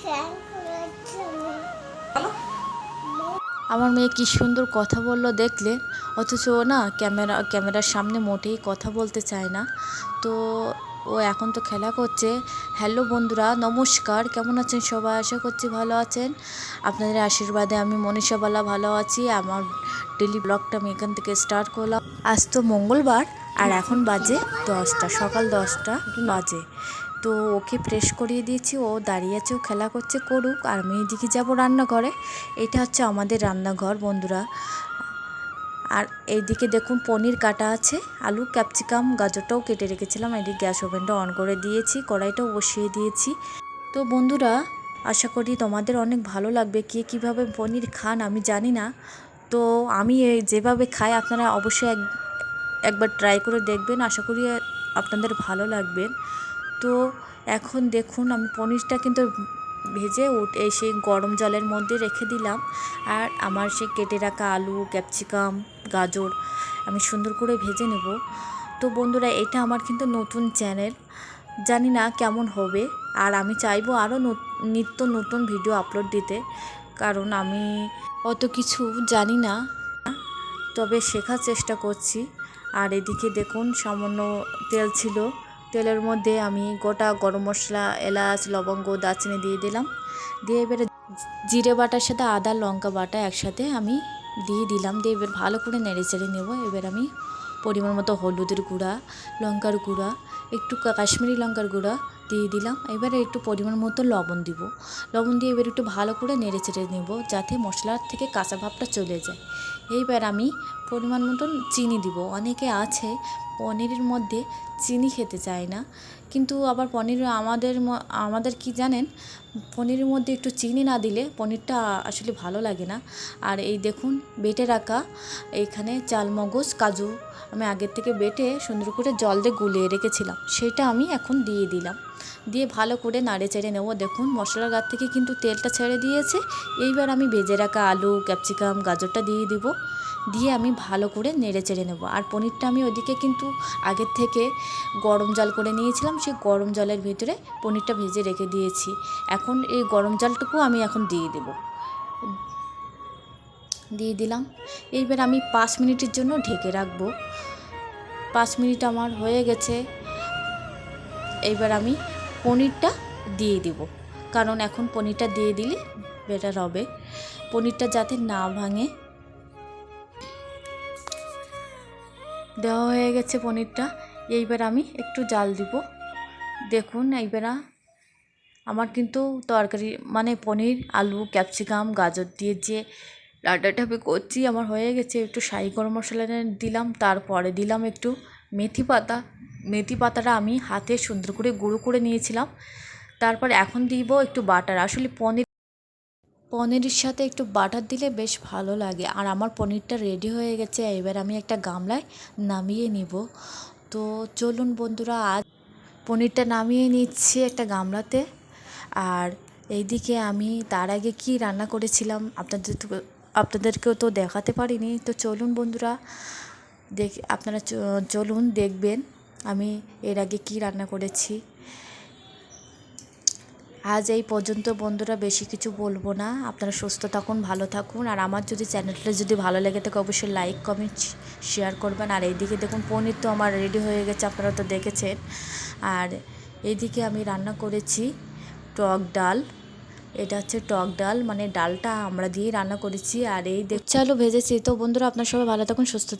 খেলা। আমার মেয়ে কি সুন্দর কথা বলল দেখলে? অথচ ও না ক্যামেরা ক্যামেরার সামনে মোটেই কথা বলতে চায় না। তো ও এখন তো খেলা করছে। হ্যালো বন্ধুরা নমস্কার। কেমন আছেন সবাই? আশা করছি ভালো আছেন। আপনাদের আশীর্বাদে আমি মনীষা বালা ভালো আছি। আমার ডেলি ব্লগটা আমি এখান থেকে স্টার্ট করলাম। আজ তো মঙ্গলবার আর এখন বাজে দশটা সকাল দশটা বাজে। তো ওকে ফ্রেশ করিয়ে দিয়েছি। ও দাঁড়িয়ে আছে, ও খেলা করছে, করুক, আর আমি এদিকে যাব রান্নাঘরে। এটা হচ্ছে আমাদের রান্নাঘর, বন্ধুরা। আর এইদিকে দেখুন, পনির কাটা আছে, আলু, ক্যাপসিকাম, গাজরটাও কেটে রেখেছিলাম। এদিকে গ্যাস ওভেনটা অন করে দিয়েছি, কড়াইটাও বসিয়ে দিয়েছি। তো বন্ধুরা, আশা করি তোমাদের অনেক ভালো লাগবে, কে কীভাবে পনির খান আমি জানি না। তো আমি যেভাবে খাই, আপনারা অবশ্যই এক, একবার ট্রাই করে দেখবেন। আশা করি আপনাদের ভালো লাগবে। তো এখন দেখুন, আমি পনিরটা কিন্তু ভেজে উঠে সেই গরম জলের মধ্যে রেখে দিলাম। আর আমার সেই কেটে রাখা আলু, ক্যাপসিকাম, গাজর আমি সুন্দর করে ভেজে নেব। তো বন্ধুরা, এটা আমার কিন্তু নতুন চ্যানেল। জানি না কেমন হবে। আর আমি চাইব আরও নিত্য নতুন ভিডিও আপলোড দিতে। কারণ আমি অত কিছু জানি না। তবে শেখার চেষ্টা করছি। আর এদিকে দেখুন, সামান্য তেল ছিল। তেলের মধ্যে আমি গোটা গরম মশলা, এলাচ, লবঙ্গ, দারচিনি দিয়ে দিলাম। দিয়ে এবারে জিরে বাটার সাথে আদা, লঙ্কা বাটা একসাথে আমি দিয়ে দিলাম। দিয়ে এবার ভালো করে নেড়ে চেড়ে নেব। এবার আমি পরিমাণ মতো হলুদের গুঁড়া, লঙ্কার গুঁড়া, একটু কাশ্মীরি লঙ্কার গুঁড়া দিয়ে দিলাম। এবারে একটু পরিমাণ মতো লবণ দিব। লবণ দিয়ে এবার একটু ভালো করে নেড়ে চেড়ে নেব যাতে মশলার থেকে কাঁচা ভাবটা চলে যায়। এইবার আমি পরিমাণ মতন চিনি দিব। অনেকে আছে পনিরের মধ্যে চিনি খেতে চায় না। কিন্তু আবার পনির আমাদের আমাদের কি জানেন? পনিরের মধ্যে একটু চিনি না দিলে পনিরটা আসলে ভালো লাগে না। আর এই দেখুন, বেটে রাখা এইখানে চালমগজ, কাজু আমি আগের থেকে বেটে সুন্দর করে জল দিয়ে গুলিয়ে রেখেছিলাম। সেটা আমি এখন দিয়ে দিলাম। দিয়ে ভালো করে নাড়ে চেড়ে নেব। দেখুন, মশলার গাছ থেকে কিন্তু তেলটা ছেড়ে দিয়েছে। এইবার আমি ভেজে রাখা আলু, ক্যাপসিকাম, গাজরটা দিয়ে দিব। দিয়ে আমি ভালো করে নেড়ে চেড়ে নেব। আর পনিরটা আমি ওদিকে কিন্তু আগের থেকে গরম জল করে নিয়েছিলাম, সেই গরম জলের ভিতরে পনিরটা ভেজে রেখে দিয়েছি। এখন এই গরম জলটুকু আমি এখন দিয়ে দেবো। দিয়ে দিলাম। এইবার আমি পাঁচ মিনিটের জন্য ঢেকে রাখব। পাঁচ মিনিট আমার হয়ে গেছে। এইবার আমি পনিরটা দিয়ে দিব। কারণ এখন পনিরটা দিয়ে দিলে বেটার হবে। পনিরটা যাতে না ভাঙে দেওয়া হয়ে গেছে পনিরটা। এইবার আমি একটু জাল দিব। দেখুন, এইবার আমার কিন্তু তরকারি মানে পনির, আলু, ক্যাপসিকাম, গাজর দিয়ে যে আমি করছি, আমার হয়ে গেছে একটু শাহি গরম মশলা দিলাম, তারপরে দিলাম একটু মেথি পাতা। মেথি পাতাটা আমি হাতে সুন্দর করে গুঁড়ো করে নিয়েছিলাম। তারপর এখন দিব একটু বাটার। আসলে পনির পনিরের সাথে একটু বাটার দিলে বেশ ভালো লাগে। আর আমার পনিরটা রেডি হয়ে গেছে, এবার আমি একটা গামলায় নামিয়ে নিব। তো চলুন বন্ধুরা, আজ পনিরটা নামিয়ে নিচ্ছি একটা গামলাতে। আর এইদিকে আমি তার আগে কি রান্না করেছিলাম আপনাদের আপনাদেরকেও তো দেখাতে পারিনি। তো চলুন বন্ধুরা, দেখ, আপনারা চলুন দেখবেন আমি এর আগে কি রান্না করেছি। আজ এই পর্যন্ত বন্ধুরা বেশি কিছু বলব না। আপনারা সুস্থ থাকুন, ভালো থাকুন। আর আমার যদি চ্যানেলটা যদি ভালো লেগে থাকে, অবশ্যই লাইক কমেন্ট শেয়ার করবেন। আর এইদিকে দেখুন, পনির তো আমার রেডি হয়ে গেছে, আপনারা তো দেখেছেন। আর এইদিকে আমি রান্না করেছি টক ডাল। এটা হচ্ছে টক ডাল মানে ডালটা আমরা দিয়ে রান্না করেছি। আর এই দেখ চালও ভেজেছি। তো বন্ধুরা, আপনার সবাই ভালো থাকুন, সুস্থ